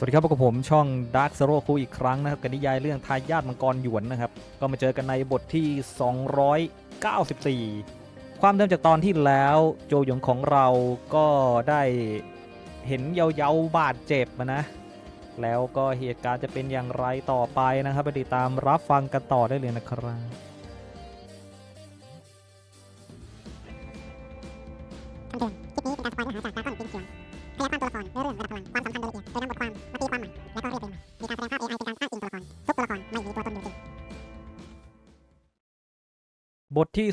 สวัสดีครับพบกับผมช่อง Dark Zero คูอีกครั้งนะครับกับนิยายเรื่องทายาทมังกรหยวนนะครับ ก็มาเจอกันในบทที่ 294 ความเดิมจากตอนที่แล้วโจหยงของเราก็ได้เห็นเยาเยาๆบาดเจ็บนะ แล้วก็เหตุการณ์จะเป็นอย่างไรต่อไปนะครับ ไปติดตามรับฟังกันต่อได้เลยนะครับคำเตือนคลิปนี้เป็นการสปอยเนื้อหาจากดราก้อนปินเขียงขยายความตัวละครเนื้อเรื่องระดับพลังความสำคัญโดยละเอียดโดยนำบท และก็เรียบเรียงใหม่ มีการแสดงภาพ AI เป็นการอ้างอิงตัวละคร ทุกตัวละครไม่มีตัวตนอยู่จริง บทที่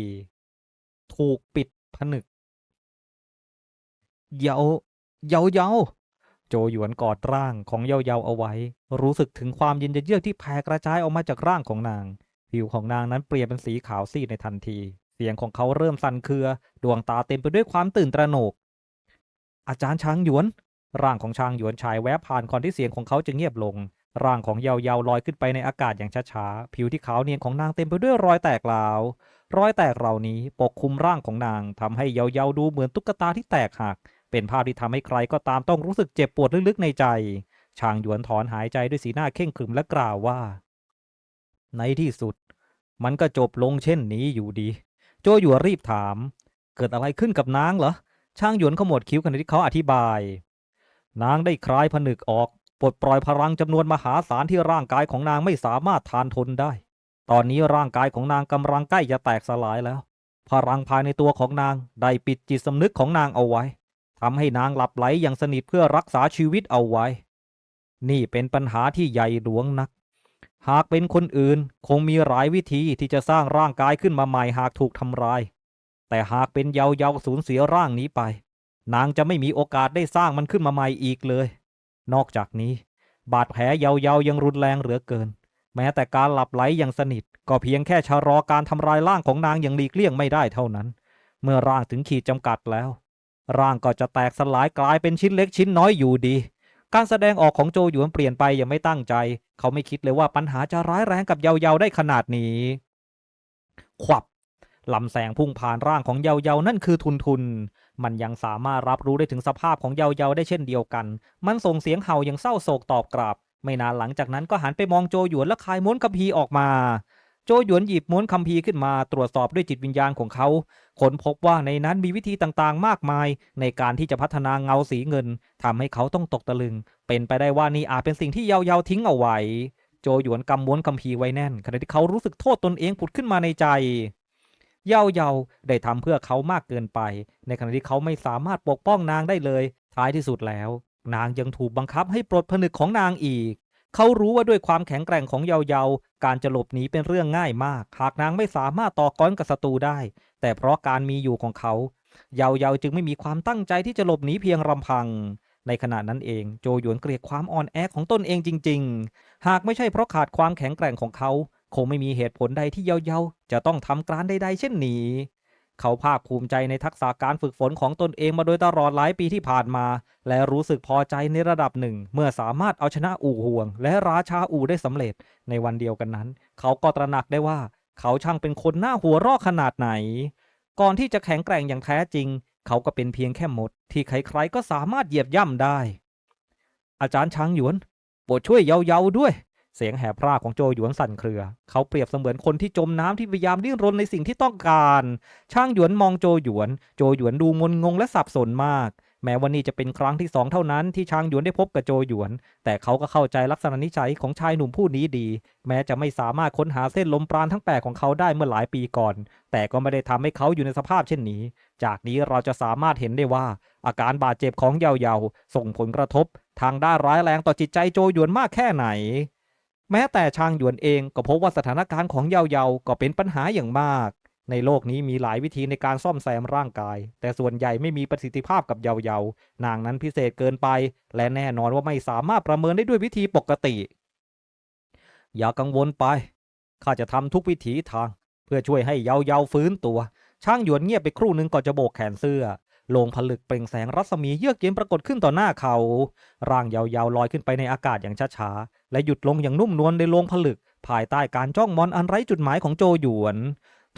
294 ถูกปิดผนึก เยา เยาเยาโจหยวนกอดร่างของเยาเยาเอาไว้ รู้สึกถึงความเย็นเยือกที่แผ่กระจายออกมาจากร่างของนาง ผิวของนางนั้นเปลี่ยนเป็นสีขาวซีดในทันที เสียงของเขาเริ่มสั่นเครือ ดวงตาเต็มไปด้วยความตื่นตระหนก อาจารย์ช้างหยวน ร่างของชางหยวนฉายแวบผ่านก่อนที่เสียงของเขาจะเงียบลง ร่างของเยาเยาลอยขึ้นไปในอากาศอย่างช้าๆ ผิวที่ขาวเนียนของนางเต็มไปด้วยรอยแตกราวรอยแตกเหล่านี้ปกคลุมร่างของนางทำให้เยาเยาดูเหมือนตุ๊กตาที่แตกหัก เป็นภาพที่ทำให้ใครก็ตามต้องรู้สึกเจ็บปวดลึกๆในใจช่างหยวนถอนหายใจด้วยสีหน้าเข่งขรึมและกล่าวว่า ในที่สุด มันก็จบลงเช่นนี้อยู่ดี โจหยวนรีบถาม เกิดอะไรขึ้นกับนางเหรอช่างหยวนขมวดคิ้วขณะที่เขาอธิบาย นางได้คลายผนึกออกปลดปล่อยพลังจำนวนมหาศาลที่ร่างกายของนางไม่สามารถทานทนได้ ตอนนี้ร่างกายของนางกำลังใกล้จะแตกสลายแล้ว พลังภายในตัวของนางได้ปิดจิตสำนึกของนางเอาไว้ทำให้นางหลับไหลอย่างสนิทเพื่อรักษาชีวิตเอาไว้ นี่เป็นปัญหาที่ใหญ่หลวงนัก หากเป็นคนอื่นคงมีหลายวิธีที่จะสร้างร่างกายขึ้นมาใหม่หากถูกทำลาย แต่หากเป็นเยาเยาสูญเสียร่างนี้ไป นางจะไม่มีโอกาสได้สร้างมันขึ้นมาใหม่อีกเลย นอกจากนี้ บาดแผลเยาเยายังรุนแรงเหลือเกิน แม้แต่การหลับไหลอย่างสนิท ก็เพียงแค่ชะลอการทำลายร่างของนางอย่างหลีกเลี่ยงไม่ได้เท่านั้น เมื่อร่างถึงขีดจำกัดแล้ว ร่างก็จะแตกสลายกลายเป็นชิ้นเล็กชิ้นน้อยอยู่ดี การแสดงออกของโจหยวนเปลี่ยนไปอย่างไม่ตั้งใจ เขาไม่คิดเลยว่าปัญหาจะร้ายแรงกับเยาเยาได้ขนาดนี้ ขวับลำแสงพุ่งผ่านร่างของเยาเยานั่นคือทุนทุน มันยังสามารถรับรู้ได้ถึงสภาพของเยาเยาได้เช่นเดียวกัน มันส่งเสียงเห่าอย่างเศร้าโศกตอบกลับ ไม่นานหลังจากนั้นก็หันไปมองโจหยวนและคายม้วนคัมภีร์ออกมา โจหยวนหยิบม้วนคัมภีร์ขึ้นมาตรวจสอบด้วยจิตวิญญาณของเขาค้นพบว่าในนั้นมีวิธีต่างๆ มากมาย ในการที่จะพัฒนาเงาสีเงินทำให้เขาต้องตกตะลึง เป็นไปได้ว่านี่อาจเป็นสิ่งที่เยาเยาทิ้งเอาไว้ โจหยวนกำม้วนคัมภีร์ไว้แน่นขณะที่เขารู้สึกโทษตนเองผุดขึ้นมาในใจ เยาเยาได้ทำเพื่อเขามากเกินไป ในขณะที่เขาไม่สามารถปกป้องนางได้เลย ท้ายที่สุดแล้ว นางยังถูกบังคับให้ปลดผนึกของนางอีก เขารู้ว่าด้วยความแข็งแกร่งของเยาเยาการจะหลบหนีเป็นเรื่องง่ายมาก หากนางไม่สามารถต่อกรกับศัตรูได้ แต่เพราะการมีอยู่ของเขา เยาเยาจึงไม่มีความตั้งใจที่จะหลบหนีเพียงลำพังในขณะนั้นเองโจหยวนเกลียดความอ่อนแอของตนเองจริง ๆ หากไม่ใช่เพราะขาดความแข็งแกร่งของเขา คงไม่มีเหตุผลใดที่เยาเยาจะต้องทำการใดๆเช่นนี้ เขาภาคภูมิใจในทักษะการฝึกฝนของตนเองมาโดยตลอดหลายปีที่ผ่านมา และรู้สึกพอใจในระดับหนึ่ง เมื่อสามารถเอาชนะอู่ห่วง และราชาอู่ได้สำเร็จ ในวันเดียวกันนั้น เขาก็ตระหนักได้ว่า เขาช่างเป็นคนหน้าหัวรอกขนาดไหน ก่อนที่จะแข็งแกร่งอย่างแท้จริง เขาก็เป็นเพียงแค่มด ที่ใครๆก็สามารถเหยียบย่ำได้ อาจารย์ช้างหยวนโปรดช่วยเยาๆด้วย เสียงแหบพร่าของโจหยวนสั่นเครือ เขาเปรียบเสมือนคนที่จมน้ำที่พยายามดิ้นรนในสิ่งที่ต้องการ ช่างหยวนมองโจหยวน โจหยวนดูงนงงและสับสนมาก แม้ว่านี่จะเป็นครั้งที่สองเท่านั้นที่ช่างหยวนได้พบกับโจหยวน แต่เขาก็เข้าใจลักษณะนิสัยของชายหนุ่มผู้นี้ดี แม้จะไม่สามารถค้นหาเส้นลมปราณทั้งแปดของเขาได้เมื่อหลายปีก่อน แต่ก็ไม่ได้ทำให้เขาอยู่ในสภาพเช่นนี้ จากนี้เราจะสามารถเห็นได้ว่า อาการบาดเจ็บของเยาเยาส่งผลกระทบ ทางด้านร้ายแรงต่อจิตใจโจหยวนมากแค่ไหน แม้แต่ชางหยวนเองก็พบว่าสถานการณ์ของเยาเยาก็เป็นปัญหาอย่างมาก ในโลกนี้มีหลายวิธีในการซ่อมแซมร่างกาย แต่ส่วนใหญ่ไม่มีประสิทธิภาพกับเยาเยานางนั้นพิเศษเกินไป และแน่นอนว่าไม่สามารถประเมินได้ด้วยวิธีปกติ อย่ากังวลไปข้าจะทำทุกวิถีทาง เพื่อช่วยให้เยาเยาฟื้นตัว ช่างหยวนเงียบไปครู่หนึ่งก่อนจะโบกแขนเสื้อ ลงผลึกเปล่งแสงรัศมีเยือกเย็นปรากฏขึ้นต่อหน้าเขา ร่างยาวๆลอยขึ้นไปในอากาศอย่างช้าๆ และหยุดลงอย่างนุ่มนวลในโลงผลึก ภายใต้การจ้องมองอันไร้จุดหมายของโจหยวน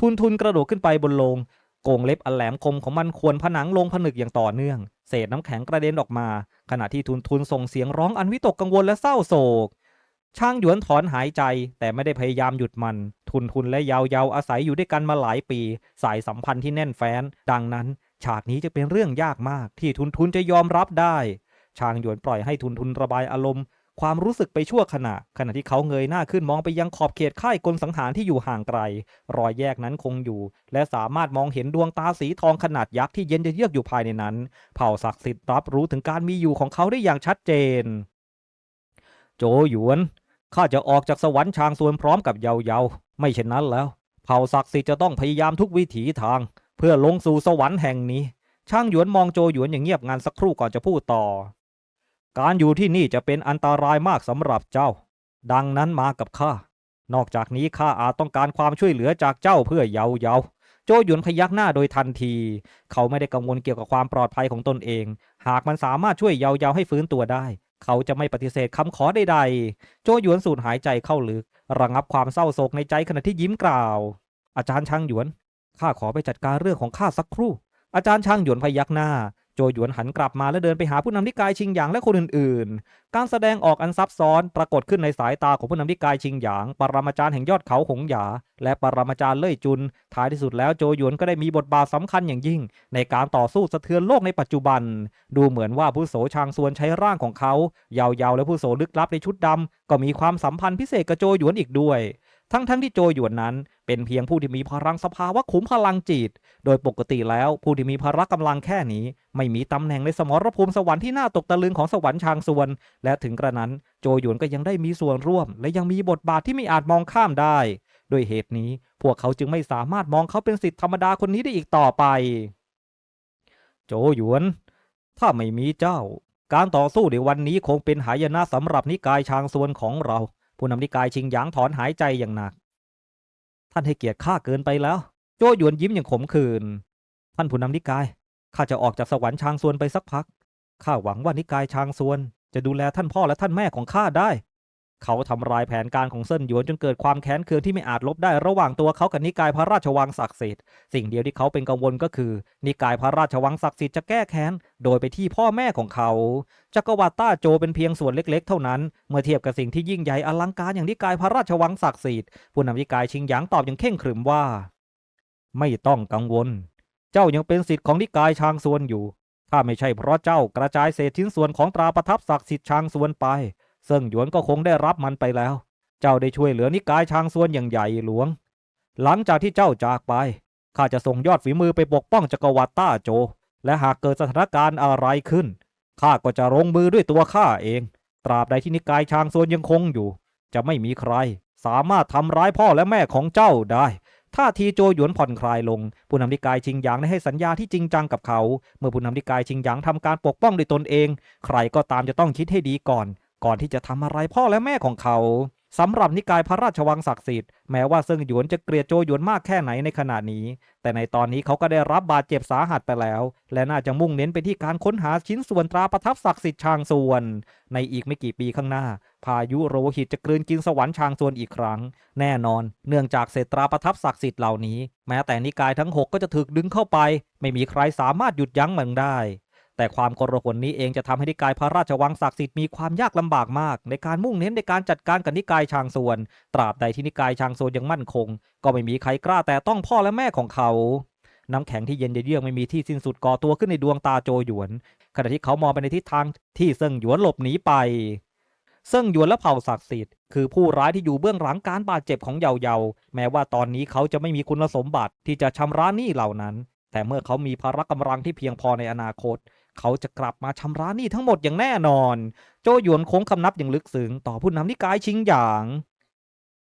ทุนทุนกระโดดขึ้นไปบนโลงโกงเล็บอันแหลมคมของมันควรผนังลงผนึกอย่างต่อเนื่อง เศษน้ำแข็งกระเด็นออกมา ขณะที่ทุนทุนส่งเสียงร้องอันวิตกกังวลและเศร้าโศกช่างหยวนถอนหายใจแต่ไม่ได้พยายามหยุดมัน ทุนทุนและยาเยาอาศัยอยู่ด้วยกันมาหลายปี สายสัมพันธ์ที่แน่นแฟ้น ดังนั้น ฉากนี้จะเป็นเรื่องยากมากที่ทุนทุนจะยอมรับได้ ชางหยวนปล่อยให้ทุนทุนระบายอารมณ์ ความรู้สึกไปชั่วขณะ ขณะที่เขาเงยหน้าขึ้นมองไปยังขอบเขตค่ายกลสังหารที่อยู่ห่างไกล รอยแยกนั้นคงอยู่ และสามารถมองเห็นดวงตาสีทองขนาดยักษ์ที่เย็นเยือกอยู่ภายในนั้น เผ่าศักดิ์สิทธิ์รับรู้ถึงการมีอยู่ของเขาได้อย่างชัดเจน โจหยวนข้าจะออกจากสวรรค์ชางซวนพร้อมกับเยาเยาไม่เช่นนั้นแล้ว เผ่าศักดิ์สิทธิ์จะต้องพยายามทุกวิถีทาง เพื่อลงสู่สวรรค์แห่งนี้ ช่างหยวนมองโจหยวนอย่างเงียบงันสักครู่ก่อนจะพูดต่อ การอยู่ที่นี่จะเป็นอันตรายมากสำหรับเจ้า ดังนั้นมากับข้า นอกจากนี้ข้าอาจต้องการความช่วยเหลือจากเจ้าเพื่อเยาเยาโจหยวนพยักหน้าโดยทันที เขาไม่ได้กังวลเกี่ยวกับความปลอดภัยของตนเอง หากมันสามารถช่วยเยาเยาให้ฟื้นตัวได้ เขาจะไม่ปฏิเสธคำขอใดๆ โจหยวนสูดหายใจเข้าลึก ระงับความเศร้าโศกในใจขณะที่ยิ้มกล่าว อาจารย์ช่างหยวน ข้าขอไปจัดการเรื่องของข้าสักครู่ อาจารย์ช่างหยวนพยักหน้า โจหยวนหันกลับมาและเดินไปหาผู้นำนิกายชิงหยางและคนอื่นๆ การแสดงออกอันซับซ้อนปรากฏขึ้นในสายตาของผู้นำนิกายชิงหยาง ปรมาจารย์แห่งยอดเขาหงหยา และปรมาจารย์เล่ยจุน ท้ายที่สุดแล้วโจหยวนก็ได้มีบทบาทสำคัญอย่างยิ่ง ในการต่อสู้สะเทือนโลกในปัจจุบัน ดูเหมือนว่าผู้โสชางซวนใช้ร่างของเขา ยาวๆ และผู้โสลึกลับในชุดดำก็มีความสัมพันธ์พิเศษกับโจหยวนอีกด้วย ทั้งๆทที่โจหยวนนั้น เป็นเพียงผู้ที่มีพลังสภาวะขุมพลังจิต โดยปกติแล้วผู้ที่มีพละกำลังแค่นี้ ไม่มีตำแหน่งในสมรภูมิสวรรค์ที่น่าตกตะลึงของสวรรค์ชางซวน และถึงกระนั้นโจหยวนก็ยังได้มีส่วนร่วม และยังมีบทบาทที่ไม่อาจมองข้ามได้ด้วยเหตุนี้พวกเขาจึงไม่สามารถมองเขาเป็นสิทธิ์ธรรมดาคนนี้ได้อีกต่อไป โจหยวน ถ้าไม่มีเจ้า การต่อสู้ในวันนี้คงเป็นหายนะสำหรับนิกายชางซวนของเรา ผู้นำนิกายชิงหยางถอนหายใจอย่างหนัก ท่านให้เกียรติข้าเกินไปแล้ว โจหยวนยิ้มอย่างขมขื่นท่านผู้นำนิกายข้าจะออกจากสวรรค์ชางซวนไปสักพักข้าหวังว่านิกายชางซวน จะดูแลท่านพ่อและท่านแม่ของข้าได้ เขาทำลายแผนการของเซินหยวนจนเกิดความแค้นเคืองที่ไม่อาจลบได้ระหว่างตัวเขากับนิกายพระราชวังศักดิ์สิทธิ์สิ่งเดียวที่เขาเป็นกังวลก็คือ นิกายพระราชวังศักดิ์สิทธิ์จะแก้แค้นโดยไปที่พ่อแม่ของเขาจักรวรรดิต้าโจเป็นเพียงส่วนเล็ก ๆ เท่านั้น เมื่อเทียบกับสิ่งที่ยิ่งใหญ่อลังการอย่างนิกายพระราชวังศักดิ์สิทธิ์ผู้นำนิกายชิงหยางตอบอย่างเข่งขรึมว่า ไม่ต้องกังวล เจ้ายังเป็นสิทธิ์ของนิกายชางซวนอยู่ ถ้าไม่ใช่เพราะเจ้ากระจายเศษชิ้นส่วนของตราประทับศักดิ์สิทธิ์ชางซวนไป เซิ่งหยวนก็คงได้รับมันไปแล้ว เจ้าได้ช่วยเหลือนิกายชางซวนอย่างใหญ่หลวง หลังจากที่เจ้าจากไปข้าจะส่งยอดฝีมือไปปกป้องจักรวรรดิต้าโจ และหากเกิดสถานการณ์อะไรขึ้นข้าก็จะลงมือด้วยตัวข้าเอง ตราบใดที่นิกายชางซวนยังคงอยู่ จะไม่มีใคร สามารถทำร้ายพ่อและแม่ของเจ้าได้ท่าทีโจหยวนผ่อนคลายลง ผู้นำนิกายชิงหยางได้ให้สัญญาที่จริงจังกับเขา เมื่อผู้นำนิกายชิงหยางทำการปกป้องด้วยตนเอง ใครก็ตามจะต้องคิดให้ดีก่อน ก่อนที่จะทำอะไรพ่อและแม่ของเขาสำหรับนิกายพระราชวังศักดิ์สิทธิ์แม้ว่าเซิงหยวนจะเกลียดโจหยวนมากแค่ไหนในขณะนี้ แต่ในตอนนี้เขาก็ได้รับบาดเจ็บสาหัสไปแล้ว และน่าจะมุ่งเน้นไปที่การค้นหาชิ้นส่วนตราประทับศักดิ์สิทธิ์ชางส่วน ในอีกไม่กี่ปีข้างหน้า พายุโรหิตจะกลืนกินสวรรค์ชางส่วนอีกครั้ง แน่นอน เนื่องจากเศษตราประทับศักดิ์สิทธิ์เหล่านี้ แม้แต่นิกายทั้งหกก็จะถูกดึงเข้าไป ไม่มีใครสามารถหยุดยั้งมันได้ แต่ความกรหนนี้เองจะทำให้นิกายพระราชวังศักดิ์สิทธิ์มีความยากลำบากมาก ในการมุ่งเน้นในการจัดการกับนิกายชางส่วน ตราบใดที่นิกายชางส่วนยังมั่นคง ก็ไม่มีใครกล้าแต่ต้องพ่อและแม่ของเขา น้ำแข็งที่เย็นเยือกไม่มีที่สิ้นสุดก่อตัวขึ้นในดวงตาโจหยวน ขณะที่เขามองไปในทิศทางที่เซิงหยวนหลบหนีไปเซิงหยวนและเผ่าศักดิ์สิทธิ์คือผู้ร้ายที่อยู่เบื้องหลังการบาดเจ็บของเยาเยาแม้ว่าตอนนี้เขาจะไม่มีคุณสมบัติที่จะชำระหนี้เหล่านั้น แต่เมื่อเขามีพละกำลังที่เพียงพอในอนาคต เขาจะกลับมาชำระหนี้ทั้งหมดอย่างแน่นอน โจหยวนโค้งคำนับอย่างลึกซึ้งต่อผู้นำนิกายชิงหยาง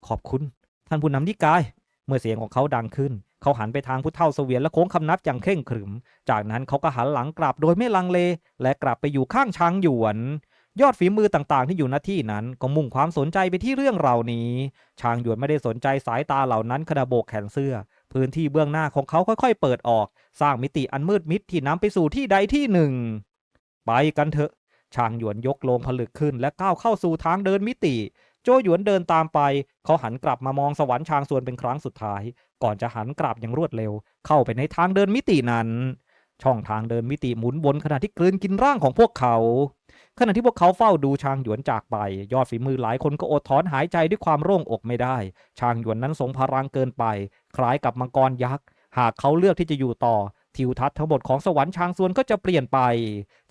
ขอบคุณ ท่านผู้นำนิกาย เมื่อเสียงของเขาดังขึ้น เขาหันไปทางผู้เฒ่าเสวียนและโค้งคำนับอย่างเคร่งขรึม จากนั้นเขาก็หันหลังกลับโดยไม่ลังเล และกลับไปอยู่ข้างช้างหยวนยอดฝีมือต่างๆ ที่อยู่ณที่นั้นก็มุ่งความสนใจไปที่เรื่องเหล่านี้ช้างหยวนไม่ได้สนใจสายตาเหล่านั้นขณะโบกแขนเสื้อ พื้นที่เบื้องหน้าของเขาค่อยๆ เปิดออก สร้างมิติอันมืดมิดที่นำไปสู่ที่ใดที่หนึ่ง ไปกันเถอะช้างหยวนยกโลงผลึกขึ้นและก้าวเข้าสู่ทางเดินมิติ โจหยวนเดินตามไป เขาหันกลับมามองสวรรค์ชางส่วนเป็นครั้งสุดท้าย ก่อนจะหันกลับอย่างรวดเร็ว เข้าไปในทางเดินมิตินั้น ช่องทางเดินมิติหมุนวนขณะที่กลืนกินร่างของพวกเขา ขณะที่พวกเขาเฝ้าดูชางหยวนจากไป ยอดฝีมือหลายคนก็อดถอนหายใจด้วยความโล่งอกไม่ได้ ชางหยวนนั้นทรงพลังเกินไป คล้ายกับมังกรยักษ์ หากเขาเลือกที่จะอยู่ต่อ ทิวทัศน์ทั้งหมดของสวรรค์ชางซวนก็จะเปลี่ยนไป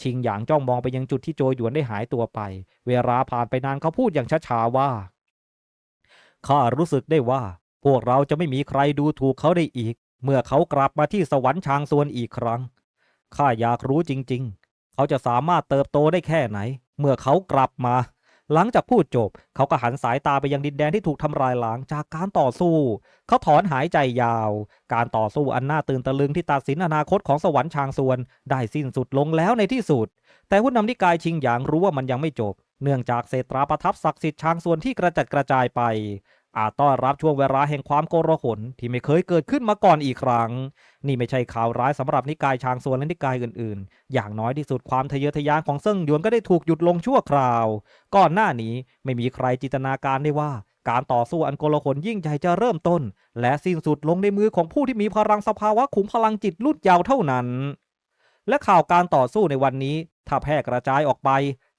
ชิงหยางจ้องมองไปยังจุดที่โจหยวนได้หายตัวไป เวลาผ่านไปนานเขาพูดอย่างช้าๆว่าข้ารู้สึกได้ว่า พวกเราจะไม่มีใครดูถูกเขาได้อีก เมื่อเขากลับมาที่สวรรค์ชางซวนอีกครั้งข้าอยากรู้จริงๆ เขาจะสามารถเติบโตได้แค่ไหน เมื่อเขากลับมา หลังจากพูดจบ เขาก็หันสายตาไปยังดินแดนที่ถูกทำลายล้างจากการต่อสู้ เขาถอนหายใจยาว การต่อสู้อันน่าตื่นตะลึงที่ตัดสินอนาคตของสวรรค์ชางซวนได้สิ้นสุดลงแล้วในที่สุด แต่ผู้นำนิกายชิงหยางรู้ว่ามันยังไม่จบ เนื่องจากเศษตราประทับศักดิ์สิทธิ์ชางซวนที่กระจัดกระจายไป อาจต้อนรับช่วงเวลาแห่งความโกลาหลที่ไม่เคยเกิดขึ้นมาก่อนอีกครั้ง นี่ไม่ใช่ข่าวร้ายสำหรับนิกายชางซวนและนิกายอื่นๆ อย่างน้อยที่สุดความทะเยอทะยานของเซิ่งหยวนก็ได้ถูกหยุดลงชั่วคราว ก่อนหน้านี้ไม่มีใครจินตนาการได้ว่า การต่อสู้อันโกลาหลยิ่งใหญ่จะเริ่มต้น และสิ้นสุดลงในมือของผู้ที่มีพลังสภาวะขุมพลังจิตลุ่นยาวเท่านั้น และข่าวการต่อสู้ในวันนี้ถ้าแพร่กระจายออกไป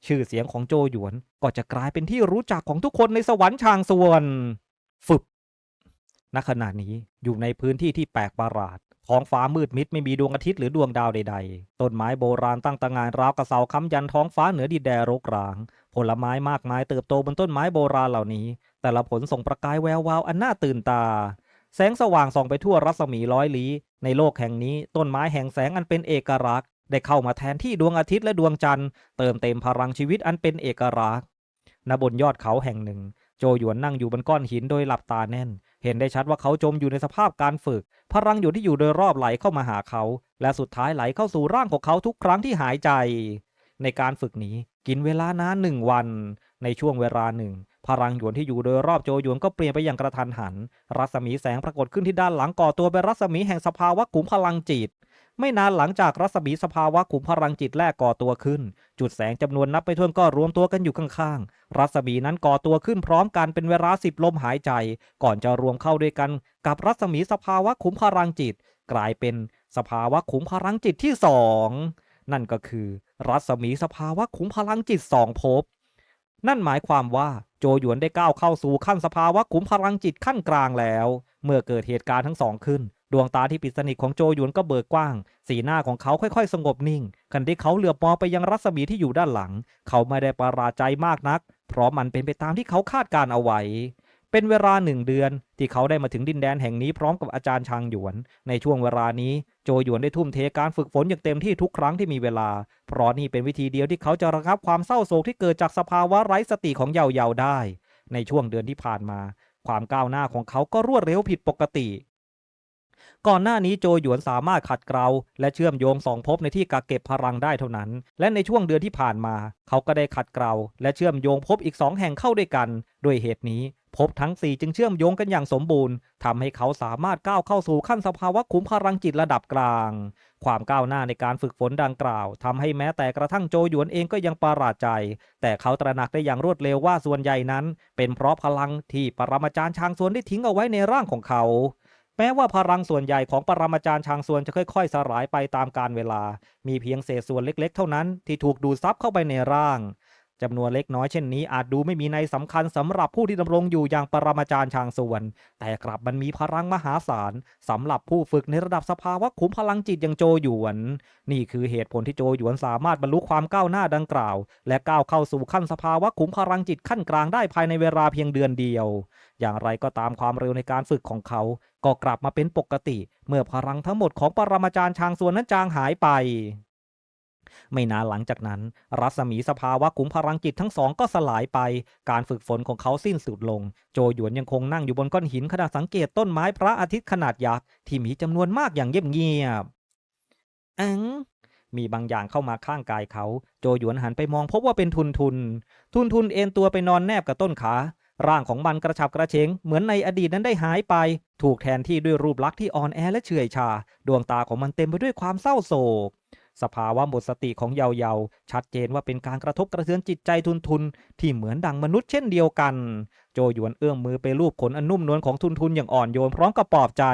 ชื่อเสียงของโจหยวนก็จะกลายเป็นที่รู้จักของทุกคนในสวรรค์ชางซวน ฟึบณขณะนี้อยู่ในพื้นที่ที่แปลกประหลาดท้องฟ้ามืดมิดไม่มีดวงอาทิตย์หรือดวงดาวใดๆ ต้นไม้โบราณตั้งตระงานราวกระเสาค้ำยันท้องฟ้าเหนือดินแดนรกร้าง ผลไม้มากมายเติบโตบนต้นไม้โบราณเหล่านี้ แต่ละผลส่งประกายแวววาวอันน่าตื่นตา แสงสว่างส่องไปทั่วรัศมีร้อยลี้ ในโลกแห่งนี้ต้นไม้แห่งแสงอันเป็นเอกลักษณ์ ได้เข้ามาแทนที่ดวงอาทิตย์และดวงจันทร์ เติมเต็มพลังชีวิตอันเป็นเอกลักษณ์ณบนยอดเขาแห่งหนึ่ง จหยวนนั่งอยู่บนก้อนหินโดยหลับตาแน่น เห็นได้ชัดว่าเขาจมอยู่ในสภาพการฝึก พลังอยู่ที่อยู่โดยรอบไหลเข้ามาหาเขา และสุดท้ายไหลเข้าสู่ร่างของเขาทุกครั้งที่หายใจ ในการฝึกนี้กินเวลานานหนึ่งวัน ในช่วงเวลาหนึ่ง พลังหยวนที่อยู่โดยรอบโจหยวนก็เปลี่ยนไปอย่างกระทันหัน รัศมีแสงปรากฏขึ้นที่ด้านหลังก่อตัวเป็นรัศมีแห่งสภาวะขุมพลังจิต ไม่นานหลังจากรัศมีสภาวะขุมพลังจิตแรกก่อตัวขึ้น จุดแสงจำนวนนับไปถ้วนก็รวมตัวกันอยู่ข้างๆ รัศมีนั้นก่อตัวขึ้นพร้อมกันเป็นเวลาสิบลมหายใจ ก่อนจะรวมเข้าด้วยกันกับรัศมีสภาวะขุมพลังจิต กลายเป็นสภาวะขุมพลังจิตที่สองนั่นก็คือ รัศมีสภาวะขุมพลังจิตสองภพนั่นหมายความว่าโจหยวนได้ก้าวเข้าสู่ขั้นสภาวะขุมพลังจิตขั้นกลางแล้ว เมื่อเกิดเหตุการณ์ทั้งสองขึ้น ดวงตาที่ปิดสนิทของโจหยวนก็เบิกกว้าง สีหน้าของเขาค่อยๆ สงบนิ่งขณะที่เขาเหลือบมองไปยังรัศมีที่อยู่ด้านหลัง เขาไม่ได้ประหลาดใจมากนัก เพราะมันเป็นไปตามที่เขาคาดการเอาไว้ เป็นเวลาหนึ่งเดือน ที่เขาได้มาถึงดินแดนแห่งนี้พร้อมกับอาจารย์ชางหยวน ในช่วงเวลานี้โจหยวนได้ทุ่มเทการฝึกฝนอย่างเต็มที่ทุกครั้งที่มีเวลา เพราะนี่เป็นวิธีเดียวที่เขาจะระงับความเศร้าโศกที่เกิดจากสภาวะไร้สติของเยาเยาได้ ในช่วงเดือนที่ผ่านมา ความก้าวหน้าของเขาก็รวดเร็วผิดปกติ ก่อนหน้านี้โจหยวนสามารถขัดเกลาและเชื่อมโยงสองภพในที่กักเก็บพลังได้เท่านั้น และในช่วงเดือนที่ผ่านมา เขาก็ได้ขัดเกลาและเชื่อมโยงภพอีกสองแห่งเข้าด้วยกัน ด้วยเหตุนี้ภพทั้งสี่จึงเชื่อมโยงกันอย่างสมบูรณ์ทำให้เขาสามารถก้าวเข้าสู่ขั้นสภาวะขุมพลังจิตระดับกลาง ความก้าวหน้าในการฝึกฝนดังกล่าวทำให้แม้แต่กระทั่งโจหยวนเองก็ยังประหลาดใจ แต่เขาตระหนักได้อย่างรวดเร็วว่าส่วนใหญ่นั้น เป็นเพราะพลังที่ปรมาจารย์ชางซวนได้ทิ้งเอาไว้ในร่างของเขา แม้ว่าพลังส่วนใหญ่ของปรมาจารย์ชางซวนจะค่อย ๆ สลายไปตามกาลเวลา มีเพียงเศษส่วนเล็กๆ เท่านั้นที่ถูกดูดซับเข้าไปในร่าง จำนวนเล็กน้อยเช่นนี้อาจดูไม่มีในสำคัญสำหรับผู้ที่ดำรงอยู่อย่างปรมาจารย์ชางซวน แต่กลับมันมีพลังมหาศาลสำหรับผู้ฝึกในระดับสภาวะขุมพลังจิตอย่างโจหยวน นี่คือเหตุผลที่โจหยวนสามารถบรรลุความก้าวหน้าดังกล่าว และก้าวเข้าสู่ขั้นสภาวะขุมพลังจิตขั้นกลางได้ภายในเวลาเพียงเดือนเดียว อย่างไรก็ตามความเร็วในการฝึกของเขา ก็กลับมาเป็นปกติ เมื่อพลังทั้งหมดของปรมาจารย์ชางซวนนั้นจางหายไป ไม่นานหลังจากนั้น รัศมีสภาวะขุมพลังจิตทั้งสองก็สลายไป การฝึกฝนของเขาสิ้นสุดลง โจหยวนยังคงนั่งอยู่บนก้อนหินขณะสังเกตต้นไม้พระอาทิตย์ขนาดยักษ์ที่มีจำนวนมากอย่างเงียบอังมีบางอย่างเข้ามาข้างกายเขา โจหยวนหันไปมองพบว่าเป็นทุนทุน ทุนทุนเอ็นตัวไปนอนแนบกับต้นขา ร่างของมันกระฉับกระเฉงเหมือนในอดีตนั้นได้หายไป ถูกแทนที่ด้วยรูปลักษณ์ที่อ่อนแอและเฉื่อยชา ดวงตาของมันเต็มไปด้วยความเศร้าโศก สภาวะหมดสติของเยาเยาชัดเจนว่าเป็นการกระทบกระเทือนจิตใจทุนทุนที่เหมือนดังมนุษย์เช่นเดียวกัน โจหยวนเอื้อมมือไปลูบขนอันนุ่มนวลของทุนทุนอย่างอ่อนโยนพร้อมกับปลอบใจ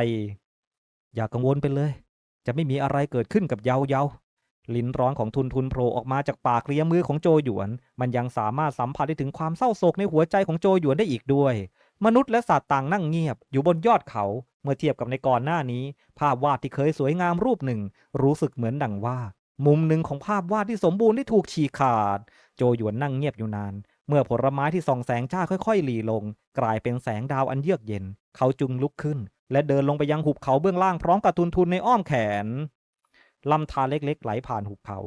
อย่ากังวลไปเลย จะไม่มีอะไรเกิดขึ้นกับเยาเยาลิ้นร้อนของทุนทุนโผล่ออกมาจากปากเลียมือของโจหยวน มันยังสามารถสัมผัสได้ถึงความเศร้าโศกในหัวใจของโจหยวนได้อีกด้วย มนุษย์และสัตว์ต่างนั่งเงียบอยู่บนยอดเขาเมื่อเทียบกับในก่อนหน้านี้ ภาพวาดที่เคยสวยงามรูปหนึ่ง รู้สึกเหมือนดังว่า มุมหนึ่งของภาพวาดที่สมบูรณ์ที่ถูกฉีกขาด โจหยวนนั่งเงียบอยู่นาน เมื่อผลไม้ที่ส่องแสงจ้าค่อยๆหลีลง กลายเป็นแสงดาวอันเยือกเย็น เขาจึงลุกขึ้น และเดินลงไปยังหุบเขาเบื้องล่างพร้อมกับทุนทุนในอ้อมแขน ลำธารเล็กๆ ไหลผ่านหุบเขา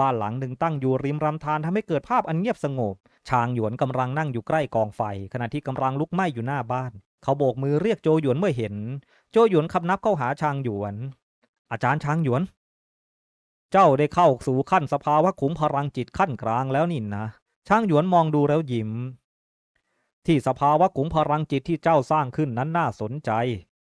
บ้านหลังหนึ่งตั้งอยู่ริมลำธารทำให้เกิดภาพอันเงียบสงบชางหยวนกำลังนั่งอยู่ใกล้กองไฟ ขณะที่กำลังลุกไหม้อยู่หน้าบ้าน เขาโบกมือเรียกโจหยวนเมื่อเห็น โจหยวนคำนับเข้าหาชางหยวน อาจารย์ชางหยวน เจ้าได้เข้าสู่ขั้นสภาวะขุมพลังจิตขั้นกลางแล้วนี่นะช่างหยวนมองดูแล้วยิ้ม ที่สภาวะขุมพลังจิตที่เจ้าสร้างขึ้นนั้นน่าสนใจ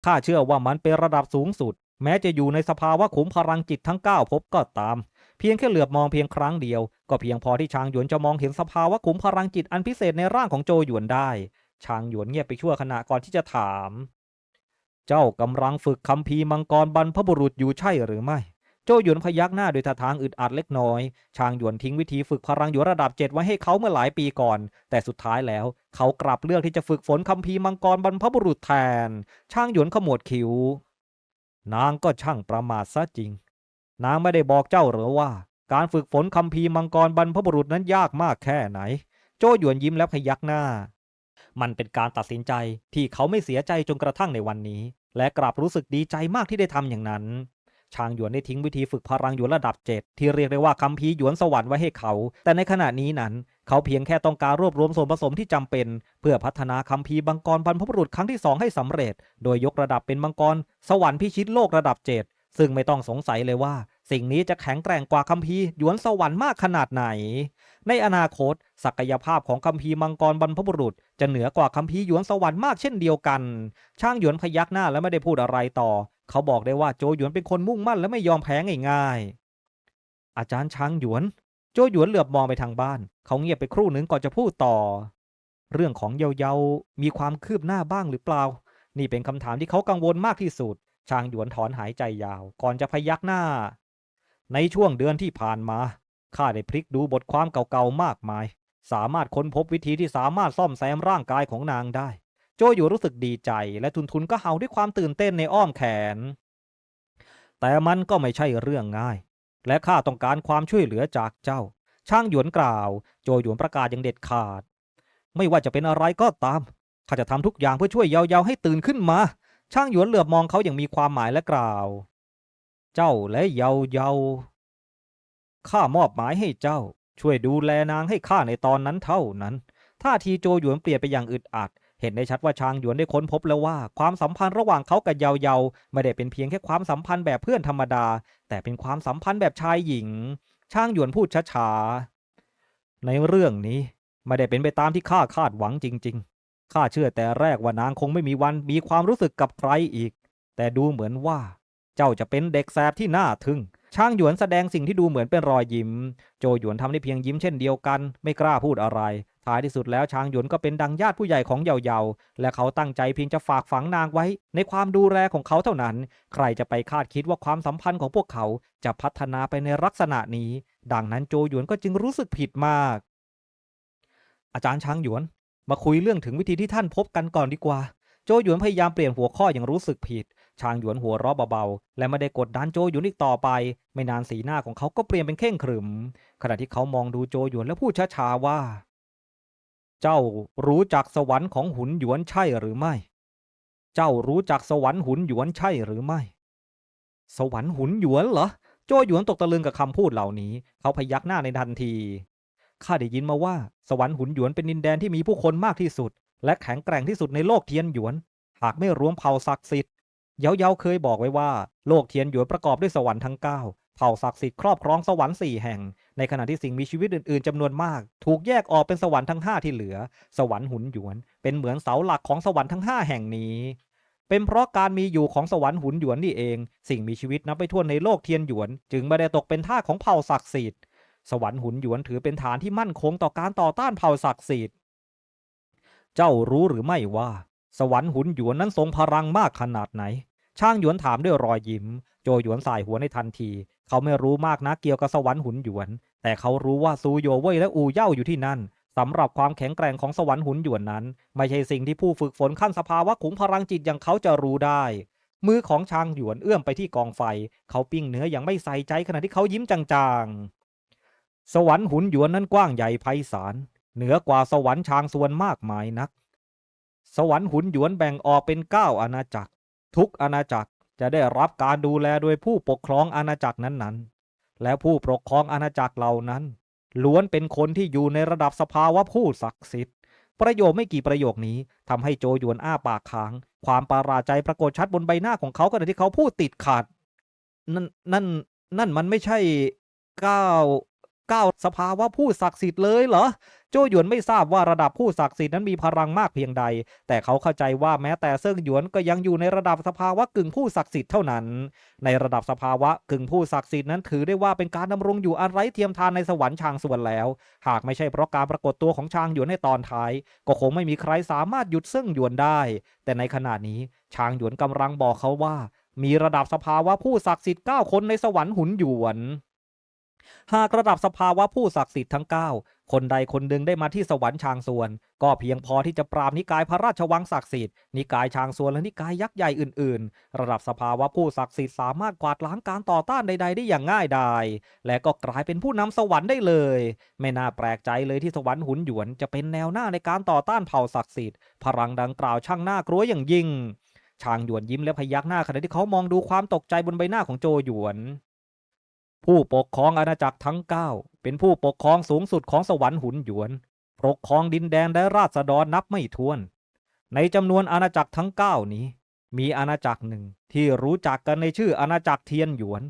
ข้าเชื่อว่ามันเป็นระดับสูงสุด แม้จะอยู่ในสภาวะขุมพลังจิตทั้งเก้าภพก็ตาม เพียงแค่เหลือบมองเพียงครั้งเดียว ก็เพียงพอที่ชางหยวนจะมองเห็นสภาวะขุมพลังจิตอันพิเศษในร่างของโจหยวนได้ ชางหยวนเงียบไปชั่วขณะก่อนที่จะถาม เจ้ากำลังฝึกคัมภีร์มังกรบรรพบุรุษอยู่ใช่หรือไม่ โจหยวนพยักหน้าโดยท่าทางอึดอัดเล็กน้อย ชางหยวนทิ้งวิธีฝึกพลังอยู่ระดับเจ็ดไว้ให้เขาเมื่อหลายปีก่อน แต่สุดท้ายแล้ว เขากลับเลือกที่จะฝึกฝนคัมภีร์มังกรบรรพบุรุษแทนช่างหยวนขมวดคิ้ว นางก็ช่างประมาทซะจริง นางไม่ได้บอกเจ้าหรือว่า การฝึกฝนคัมภีร์มังกรบรรพบุรุษนั้นยากมากแค่ไหน โจหยวนยิ้มแล้วพยักหน้า มันเป็นการตัดสินใจที่เขาไม่เสียใจจนกระทั่งในวันนี้ และกลับรู้สึกดีใจมากที่ได้ทำอย่างนั้น ชางหยวนได้ทิ้งวิธีฝึกพลังหยวนระดับเจ็ดที่เรียกได้ว่าคัมภีร์หยวนสวรรค์ไว้ให้เขา แต่ในขณะนี้นั้น เขาเพียงแค่ต้องการรวบรวมส่วนผสมที่จำเป็น เพื่อพัฒนาคัมภีร์มังกรบรรพบุรุษครั้งที่สองให้สำเร็จ โดยยกระดับเป็นมังกร สวรรค์พิชิตโลกระดับเจ็ดซึ่งไม่ต้องสงสัยเลยว่า สิ่งนี้จะแข็งแกร่งกว่าคัมภีร์หยวนสวรรค์มากขนาดไหน ในอนาคต ศักยภาพของคัมภีร์มังกรบรรพบุรุษ จะเหนือกว่าคัมภีร์หยวนสวรรค์มากเช่นเดียวกัน ช่างหยวนพยักหน้าและไม่ได้พูดอะไรต่อ เขาบอกได้ว่าโจหยวนเป็นคนมุ่งมั่นและไม่ยอมแพ้ง่ายๆอาจารย์ช้างหยวน จหยวนเหลือบมองไปทางบ้าน เขาเงียบไปครู่หนึ่งก่อนจะพูดต่อ เรื่องของเยาเยามีความคืบหน้าบ้างหรือเปล่า นี่เป็นคำถามที่เขากังวลมากที่สุด ชางหยวนถอนหายใจยาว ก่อนจะพยักหน้า ในช่วงเดือนที่ผ่านมา ข้าได้พลิกดูบทความเก่าๆมากมาย สามารถค้นพบวิธีที่สามารถซ่อมแซมร่างกายของนางได้ โจอยู่รู้สึกดีใจ และทุนทุนก็เห่าด้วยความตื่นเต้นในอ้อมแขน แต่มันก็ไม่ใช่เรื่องง่าย และข้าต้องการความช่วยเหลือจากเจ้า ช่างหยวนกล่าว โจหยวนประกาศอย่างเด็ดขาด ไม่ว่าจะเป็นอะไรก็ตามข้าจะทำทุกอย่างเพื่อช่วยเยาเยาให้ตื่นขึ้นมา ช่างหยวนเหลือบมองเขาอย่างมีความหมายและกล่าว เจ้าและเยาเยาข้ามอบหมายให้เจ้า ช่วยดูแลนางให้ข้าในตอนนั้นเท่านั้นท่าทีโจหยวนเปลี่ยนไปอย่างอึดอัด เห็นได้ชัดว่าชางหยวนได้ค้นพบแล้วว่าความสัมพันธ์ระหว่างเขากับเยาเยาไม่ได้เป็นเพียงแค่ความสัมพันธ์แบบเพื่อนธรรมดา แต่เป็นความสัมพันธ์แบบชายหญิงช่างหยวนพูดช้าๆในเรื่องนี้ไม่ได้เป็นไปตามที่ข้าคาดหวังจริง ๆ ข้าเชื่อแต่แรกว่านางคงไม่มีวันมีความรู้สึกกับใครอีก แต่ดูเหมือนว่า เจ้าจะเป็นเด็กแสบที่น่าทึ่ง ช่างหยวนแสดงสิ่งที่ดูเหมือนเป็นรอยยิ้ม โจหยวนทำได้เพียงยิ้มเช่นเดียวกัน ไม่กล้าพูดอะไรท้ายที่สุดแล้วช้างหยวนก็เป็นดังญาติผู้ใหญ่ของเยาเยาและเขาตั้งใจเพียงจะฝากฝังนางไว้ ในความดูแลของเขาเท่านั้น ใครจะไปคาดคิดว่าความสัมพันธ์ของพวกเขาจะพัฒนาไปในลักษณะนี้ ดังนั้นโจหยวนก็จึงรู้สึกผิดมาก อาจารย์ช้างหยวน มาคุยเรื่องถึงวิธีที่ท่านพบกันก่อนดีกว่า โจหยวนพยายามเปลี่ยนหัวข้ออย่างรู้สึกผิดช้างหยวนหัวเราะเบาๆ และไม่ได้กดดันโจหยวนอีกต่อไป ไม่นานสีหน้าของเขาก็เปลี่ยนเป็นเข่งขรึม ขณะที่เขามองดูโจหยวนแล้วพูดช้าๆว่า เจ้ารู้จักสวรรค์ของหุนหยวนใช่หรือไม่ เจ้ารู้จักสวรรค์หุนหยวนใช่หรือไม่ สวรรค์หุนหยวนเหรอ โจหยวนตกตะลึงกับคำพูดเหล่านี้ เขาพยักหน้าในทันที ข้าได้ยินมาว่า สวรรค์หุนหยวนเป็นดินแดนที่มีผู้คนมากที่สุด และแข็งแกร่งที่สุดในโลกเทียนหยวน หากไม่รวมเผ่าศักดิ์สิทธิ์ เยาเยาเคยบอกไว้ว่า โลกเทียนหยวนประกอบด้วยสวรรค์ทั้งเก้า เผ่าศักดิ์สิทธิ์ครอบครองสวรรค์สี่แห่ง ในขณะที่สิ่งมีชีวิตอื่น ๆจำนวนมาก ถูกแยกออกเป็นสวรรค์ทั้งห้าที่เหลือ สวรรค์หุนหยวน เป็นเหมือนเสาหลักของสวรรค์ทั้งห้าแห่งนี้ เป็นเพราะการมีอยู่ของสวรรค์หุนหยวนนี่เอง สิ่งมีชีวิตนับไปทั่วในโลกเทียนหยวน จึงไม่ได้ตกเป็นท่าของเผ่าศักดิ์สิทธิ์สวรรค์หุนหยวนถือเป็นฐานที่มั่นคงต่อการต่อต้านเผ่าศักดิ์สิทธิ์เจ้ารู้หรือไม่ว่า สวรรค์หุนหยวนนั้นทรงพลังมากขนาดไหน ช่างหยวนถามด้วยรอยยิ้ม โจหยวนสายหัวในทันที เขาไม่รู้มากนะเกี่ยวกับสวรรค์หุนหยวน แต่เขารู้ว่าซูโยเว่ยและอูเย่าอยู่ที่นั่นสำหรับความแข็งแกร่งของสวรรค์หุนหยวนนั้น ไม่ใช่สิ่งที่ผู้ฝึกฝนขั้นสภาวะขุงพลังจิตอย่างเขาจะรู้ได้ มือของชางหยวนเอื้อมไปที่กองไฟ เขาปิ้งเนื้ออย่างไม่ใส่ใจขณะที่เขายิ้มจางๆ สวรรค์หุนหยวนนั้นกว้างใหญ่ไพศาลเหนือกว่าสวรรค์ชางส่วนมากมายนัก สวรรค์หุนหยวนแบ่งออกเป็นเก้าอาณาจักร ทุกอาณาจักร จะได้รับการดูแลโดยผู้ปกครองอาณาจักรนั้นๆ และผู้ปกครองอาณาจักรเหล่านั้น ล้วนเป็นคนที่อยู่ในระดับสภาวะผู้ศักดิ์สิทธิ์ ประโยคไม่กี่ประโยคนี้ทำให้โจยวนอ้าปากค้าง ความประหลาดใจปรากฏชัดบนใบหน้าของเขาขณะที่เขาพูดติดขัด นั่นนั่นนั่นมันไม่ใช่ก้าวก้าวสภาวะผู้ศักดิ์สิทธิ์เลยเหรอ โจหยวนไม่ทราบว่าระดับผู้ศักดิ์สิทธิ์นั้นมีพลังมากเพียงใด แต่เขาเข้าใจว่าแม้แต่เซิ่งหยวนก็ยังอยู่ในระดับสภาวะกึ่งผู้ศักดิ์สิทธิ์เท่านั้น ในระดับสภาวะกึ่งผู้ศักดิ์สิทธิ์นั้นถือได้ว่าเป็นการดำรงอยู่อันไร้เทียมทานในสวรรค์ชางส่วนแล้ว หากไม่ใช่เพราะการปรากฏตัวของชางหยวนในตอนท้าย ก็คงไม่มีใครสามารถหยุดเซิ่งหยวนได้ แต่ในขณะนี้ชางหยวนกำลังบอกเขาว่า มีระดับสภาวะผู้ศักดิ์สิทธิ์9คนในสวรรค์หุนหยวนหากระดับสภาวะผู้ศักดิ์สิทธิ์ทั้ง 9 คนใดคนหนึ่งได้มาที่สวรรค์ชางส่วน ก็เพียงพอที่จะปราบนิกายพระราชวังศักดิ์สิทธิ์นิกายชางส่วนและนิกายยักษ์ใหญ่อื่น ๆ ระดับสภาวะผู้ศักดิ์สิทธิ์สามารถกวาดล้างการต่อต้านใด ๆ ได้อย่างง่ายดายและก็กลายเป็นผู้นำสวรรค์ได้เลย ไม่น่าแปลกใจเลยที่สวรรค์หุนหยวน จะเป็นแนวหน้าในการต่อต้านเผ่าศักดิ์สิทธิ์พลังดังกล่าวช่างน่ากลัวอย่างยิ่งชางหยวนยิ้มและพยักหน้าขณะที่เขามองดูความตกใจบนใบหน้าของโจหยวน ผู้ปกครองอาณาจักรทั้ง 9 เป็นผู้ปกครองสูงสุดของสวรรค์หุนหยวน ปกครองดินแดนและราษฎรนับไม่ถ้วน ในจำนวนอาณาจักรทั้ง 9 นี้ มีอาณาจักรหนึ่งที่รู้จักกันในชื่ออาณาจักรเทียนหยวน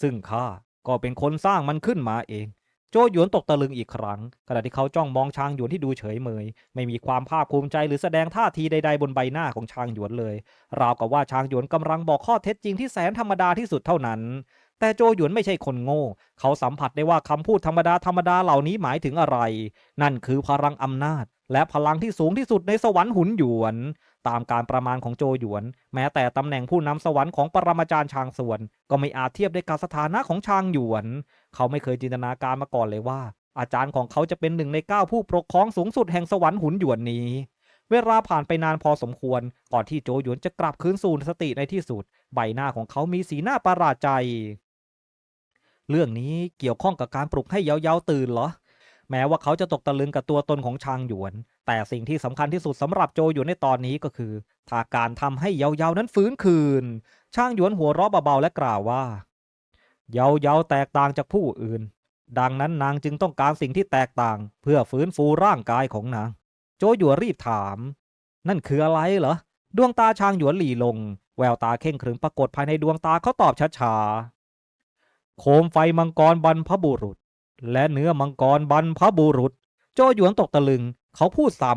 ซึ่งข้าก็เป็นคนสร้างมันขึ้นมาเอง โจหยวนตกตะลึงอีกครั้ง ขณะที่เขาจ้องมองชางหยวนที่ดูเฉยเมย ไม่มีความภาคภูมิใจหรือแสดงท่าทีใดๆบนใบหน้าของชางหยวนเลย ราวกับว่าชางหยวนกำลังบอกข้อเท็จจริงที่แสนธรรมดาที่สุดเท่านั้น แต่โจหยวนไม่ใช่คนโง่ เขาสัมผัสได้ว่าคำพูดธรรมดาธรรมดาเหล่านี้หมายถึงอะไร นั่นคือพลังอำนาจ และพลังที่สูงที่สุดในสวรรค์หุนหยวน ตามการประมาณของโจหยวน แม้แต่ตำแหน่งผู้นำสวรรค์ของปรมาจารย์ชางส่วน ก็ไม่อาจเทียบได้กับสถานะของชางหยวน เขาไม่เคยจินตนาการมาก่อนเลยว่า อาจารย์ของเขาจะเป็นหนึ่งในเก้าผู้ปกครองสูงสุดแห่งสวรรค์หุนหยวนนี้เวลาผ่านไปนานพอสมควร ก่อนที่โจหยวนจะกลับคืนสู่สติในที่สุด ใบหน้าของเขามีสีหน้าประหลาดใจ เรื่องนี้เกี่ยวข้องกับการปลุกให้เยาๆตื่นเหรอ แม้ว่าเขาจะตกตะลึงกับตัวตนของชางหยวน แต่สิ่งที่สำคัญที่สุดสำหรับโจหยวนในตอนนี้ก็คือถ้าการทำให้เยาๆนั้นฟื้นคืน ช่างหยวนหัวเราะเบาๆและกล่าวว่า เยาๆแตกต่างจากผู้อื่น ดังนั้นนางจึงต้องการสิ่งที่แตกต่าง เพื่อฟื้นฟูร่างกายของนาง โจหยวนรีบถาม นั่นคืออะไรเหรอดวงตาชางหยวนหลีลง แววตาเข่งขรึมปรากฏภายในดวงตาเขาตอบช้าๆ โคมไฟมังกรบรรพบุรุษ และเนื้อมังกรบรรพบุรุษ โจหยวนตกตะลึง เขาพูดซ้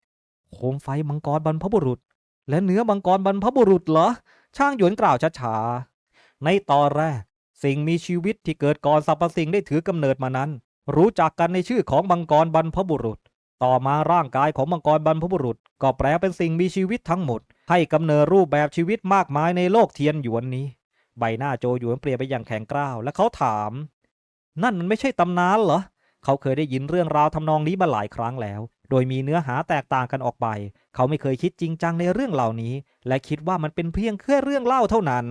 ำโคมไฟมังกรบรรพบุรุษ และเนื้อมังกรบรรพบุรุษเหรอ ช่างหยวนกล่าวช้าๆ ในตอนแรก สิ่งมีชีวิตที่เกิดก่อนสรรพสิ่งได้ถือกำเนิดมานั้น รู้จักกันในชื่อของมังกรบรรพบุรุษ ต่อมาร่างกายของมังกรบรรพบุรุษ ก็แปลเป็นสิ่งมีชีวิตทั้งหมด ให้กำเนิดรูปแบบชีวิตมากมายในโลกเทียนหยวนนี้ ใบหน้าโจหยวนเปลี่ยนไปอย่างแข็งกร้าว และเขาถาม นั่นมันไม่ใช่ตำนานเหรอ เขาเคยได้ยินเรื่องราวทำนองนี้มาหลายครั้งแล้ว โดยมีเนื้อหาแตกต่างกันออกไป เขาไม่เคยคิดจริงจังในเรื่องเหล่านี้ และคิดว่ามันเป็นเพียงแค่เรื่องเล่าเท่านั้น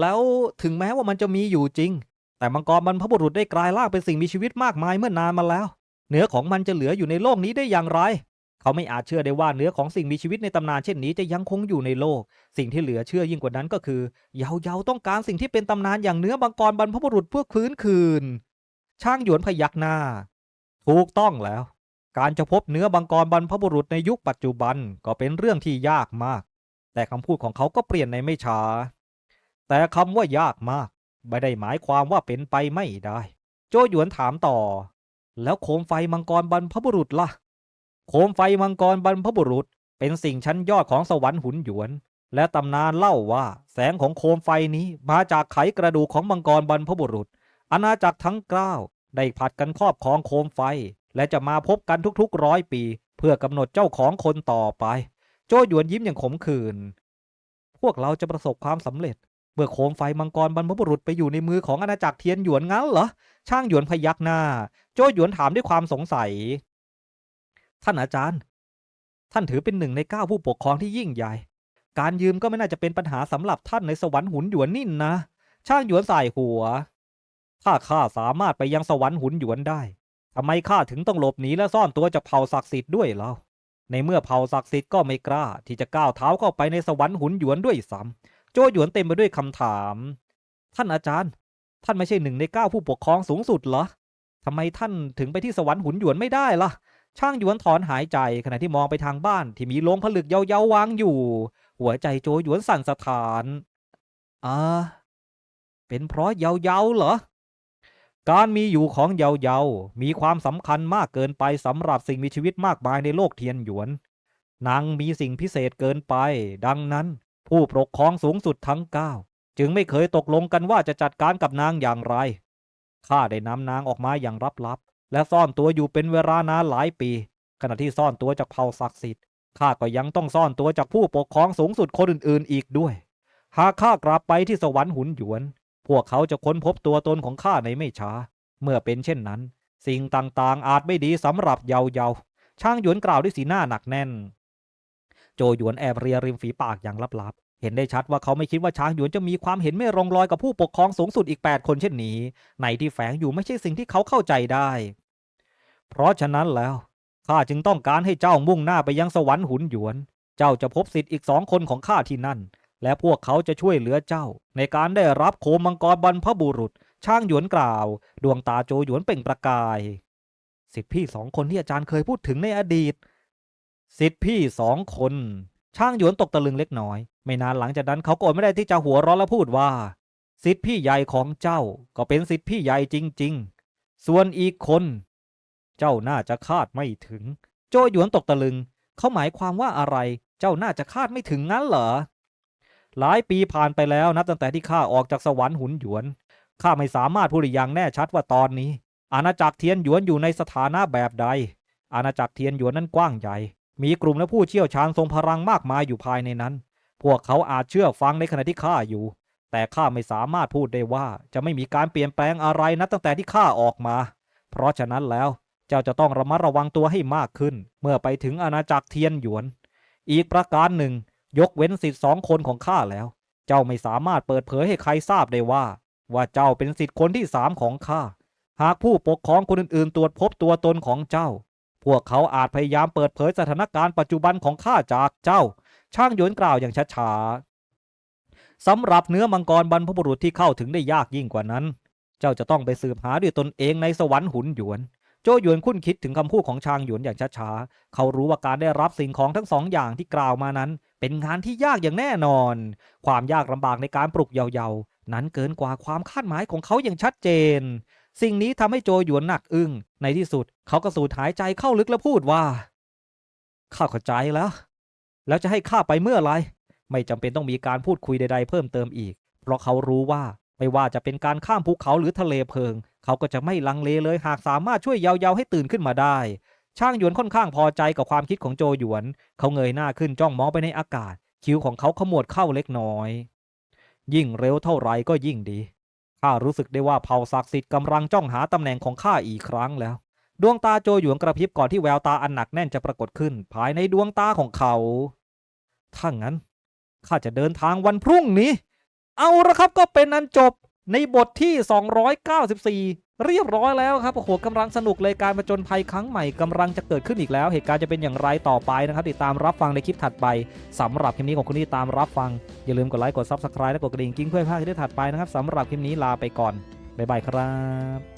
แล้วถึงแม้ว่ามันจะมีอยู่จริง แต่มังกรบรรพบุรุษได้กลายร่างเป็นสิ่งมีชีวิตมากมายเมื่อนานมาแล้ว เนื้อของมันจะเหลืออยู่ในโลกนี้ได้อย่างไร เขาไม่อาจเชื่อได้ว่าเนื้อของสิ่งมีชีวิตในตำนานเช่นนี้จะยังคงอยู่ในโลก สิ่งที่เหลือเชื่อยิ่งกว่านั้นก็คือเยาเยาต้องการสิ่งที่เป็นตำนานอย่างเนื้อมังกรบรรพบุรุษเพื่อฟื้นคืน ช่างหยวนพยักหน้า ถูกต้องแล้ว การจะพบเนื้อมังกรบรรพบุรุษในยุคปัจจุบันก็เป็นเรื่องที่ยากมาก แต่คำพูดของเขาก็เปลี่ยนในไม่ช้า แต่คำว่ายากมากไม่ได้หมายความว่าเป็นไปไม่ได้ โจหยวนถามต่อ แล้วโคมไฟมังกรบรรพบุรุษล่ะ โคมไฟมังกรบรรพบุรุษ เป็นสิ่งชั้นยอดของสวรรค์หุนหยวน และตำนานเล่าว่า แสงของโคมไฟนี้มาจากไขกระดูกของมังกรบรรพบุรุษ อาณาจักรทั้งเก้าได้ผัดกันครอบครองโคมไฟ และจะมาพบกันทุกๆร้อยปี เพื่อกำหนดเจ้าของคนต่อไป โจหยวนยิ้มอย่างขมขื่นพวกเราจะประสบความสำเร็จเมื่อโคมไฟมังกรบรรพบุรุษไปอยู่ในมือของอาณาจักรเทียนหยวนงั้นเหรอ ช่างหยวนพยักหน้า โจหยวนถามด้วยความสงสัย ท่านอาจารย์ ท่านถือเป็นหนึ่งในเก้าผู้ปกครองที่ยิ่งใหญ่ การยืมก็ไม่น่าจะเป็นปัญหาสำหรับท่านในสวรรค์หุนหยวนนิ่นนะ ช่างหยวนสายหัว ถ้าข้าสามารถไปยังสวรรค์หุนหยวนได้ทำไมข้าถึงต้องหลบหนีและซ่อนตัวจากเผ่าศักดิ์สิทธิ์ด้วยเล่า ในเมื่อเผ่าศักดิ์สิทธิ์ก็ไม่กล้า ที่จะก้าวเท้าเข้าไปในสวรรค์หุนหยวนด้วยซ้ำโจหยวนเต็มไปด้วยคำถาม ท่านอาจารย์ ท่านไม่ใช่หนึ่งในเก้าผู้ปกครองสูงสุดเหรอทำไมท่านถึงไปที่สวรรค์หุนหยวนไม่ได้ล่ะ ช่างหยวนถอนหายใจขณะที่มองไปทางบ้านที่มีโลงผลึกเยาๆวางอยู่ หัวใจโจหยวนสั่นสะท้านอ่าเป็นเพราะเยาๆเหรอ การมีอยู่ของเยาๆมีความสำคัญมากเกินไปสำหรับสิ่งมีชีวิตมากมายในโลกเทียนหยวน นางมีสิ่งพิเศษเกินไป ดังนั้น ผู้ปกครองสูงสุดทั้งเก้าจึงไม่เคยตกลงกันว่าจะจัดการกับนางอย่างไรข้าได้นำนางออกมาอย่างลับๆ และซ่อนตัวอยู่เป็นเวลานานหลายปี ขณะที่ซ่อนตัวจากเผ่าศักดิ์สิทธิ์ข้าก็ยังต้องซ่อนตัวจากผู้ปกครองสูงสุดคนอื่นๆ อีกด้วย หากข้ากลับไปที่สวรรค์หุนหยวน พวกเขาจะค้นพบตัวตนของข้าในไม่ช้า เมื่อเป็นเช่นนั้น สิ่งต่างๆ อาจไม่ดีสำหรับเยาเยาช่างหยวนกล่าวด้วยสีหน้าหนักแน่น โจหยวนแอบเรียริมฝีปากอย่างลับๆ เห็นได้ชัดว่าเขาไม่คิดว่าช้างหยวนจะมีความเห็นไม่ลงรอยกับผู้ปกครองสูงสุดอีก 8 คนเช่นนี้ ในที่แฝงอยู่ไม่ใช่สิ่งที่เขาเข้าใจได้ เพราะฉะนั้นแล้วข้าจึงต้องการให้เจ้ามุ่งหน้าไปยังสวรรค์หุนหยวน เจ้าจะพบสิทธิ์อีกสองคนของข้าที่นั่น และพวกเขาจะช่วยเหลือเจ้า ในการได้รับโคมังกรบรรพบุรุษ ช่างหยวนกล่าว ดวงตาโจหยวนเป่งประกาย สิทธิพี่สองคนที่อาจารย์เคยพูดถึงในอดีต สิทธิพี่สองคน ช่างหยวนตกตะลึงเล็กน้อย ไม่นานหลังจากนั้นเขาก็อดไม่ได้ที่จะหัวเราะและพูดว่า สิทธิพี่ใหญ่ของเจ้าก็เป็นสิทธิพี่ใหญ่จริง ๆ ส่วนอีกคน เจ้าน่าจะคาดไม่ถึง โจหยวนตกตะลึง เขาหมายความว่าอะไร เจ้าน่าจะคาดไม่ถึงงั้นเหรอ หลายปีผ่านไปแล้วนับตั้งแต่ที่ข้าออกจากสวรรค์หุนหยวน ข้าไม่สามารถพูดอย่างแน่ชัดว่าตอนนี้ อาณาจักรเทียนหยวนอยู่ในสถานะแบบใด อาณาจักรเทียนหยวนนั้นกว้างใหญ่ มีกลุ่มและผู้เชี่ยวชาญทรงพลังมากมายอยู่ภายในนั้น พวกเขาอาจเชื่อฟังในขณะที่ข้าอยู่ แต่ข้าไม่สามารถพูดได้ว่าจะไม่มีการเปลี่ยนแปลงอะไรนับตั้งแต่ที่ข้าออกมา เพราะฉะนั้นแล้ว เจ้าจะต้องระมัดระวังตัวให้มากขึ้น เมื่อไปถึงอาณาจักรเทียนหยวน อีกประการหนึ่ง ยกเว้นสิทธิ์สองคนของข้าแล้ว เจ้าไม่สามารถเปิดเผยให้ใครทราบได้ว่า ว่าเจ้าเป็นสิทธิ์คนที่สามของข้า หากผู้ปกครองคนอื่นๆ ตรวจพบตัวตนของเจ้า พวกเขาอาจพยายามเปิดเผยสถานการณ์ปัจจุบันของข้าจากเจ้า ช่างหยวนกล่าวอย่างช้าๆสำหรับเนื้อมังกรบรรพบุรุษที่เข้าถึงได้ยากยิ่งกว่านั้น เจ้าจะต้องไปสืบหาด้วยตนเองในสวรรค์หุนหยวน โจหยวนคุ้นคิดถึงคำพูดของชางหยวนอย่างช้าๆ เขารู้ว่าการได้รับสิ่งของทั้งสองอย่างที่กล่าวมานั้น เป็นงานที่ยากอย่างแน่นอน ความยากลำบากในการปลุกเยาๆนั้นเกินกว่าความคาดหมายของเขาอย่างชัดเจน สิ่งนี้ทำให้โจหยวนหนักอึ้ง ในที่สุด เขาก็สูดหายใจเข้าลึกและพูดว่า ข้าเข้าใจแล้ว แล้วจะให้ข้าไปเมื่อไร ไม่จำเป็นต้องมีการพูดคุยใดๆเพิ่มเติมอีก เพราะเขารู้ว่า ไม่ว่าจะเป็นการข้ามภูเขาหรือทะเลเพลิง เขาก็จะไม่ลังเลเลยหากสามารถช่วยเยาๆให้ตื่นขึ้นมาได้ ช่างหยวนค่อนข้างพอใจกับความคิดของโจหยวน เขาเงยหน้าขึ้นจ้องมองไปในอากาศ คิ้วของเขาขมวดเข้าเล็กน้อย ยิ่งเร็วเท่าไรก็ยิ่งดีข้ารู้สึกได้ว่าเผ่าศักดิ์สิทธิ์กำลังจ้องหาตำแหน่งของข้าอีกครั้งแล้ว ดวงตาโจหยวนกระพริบก่อนที่แววตาอันหนักแน่นจะปรากฏขึ้น ภายในดวงตาของเขาถ้างั้นข้าจะเดินทางวันพรุ่งนี้ เอาละครับก็เป็นอันจบในบทที่ 294 เรียบร้อยแล้วครับ โอ้โหกำลังสนุกเลยการประจนภัยครั้งใหม่กำลังจะเกิดขึ้นอีกแล้ว เหตุการณ์จะเป็นอย่างไรต่อไปนะครับ ติดตามรับฟังในคลิปถัดไปสำหรับคลิปนี้ของคุณที่ตามรับฟัง อย่าลืมกดไลค์ กดซับสไคร b e และกดกระดิ่งกิ้งเพื่อพลาดคลิปถัดไปนะครับสำหรับคลิปนี้ลาไปก่อน บ๊ายบายครับ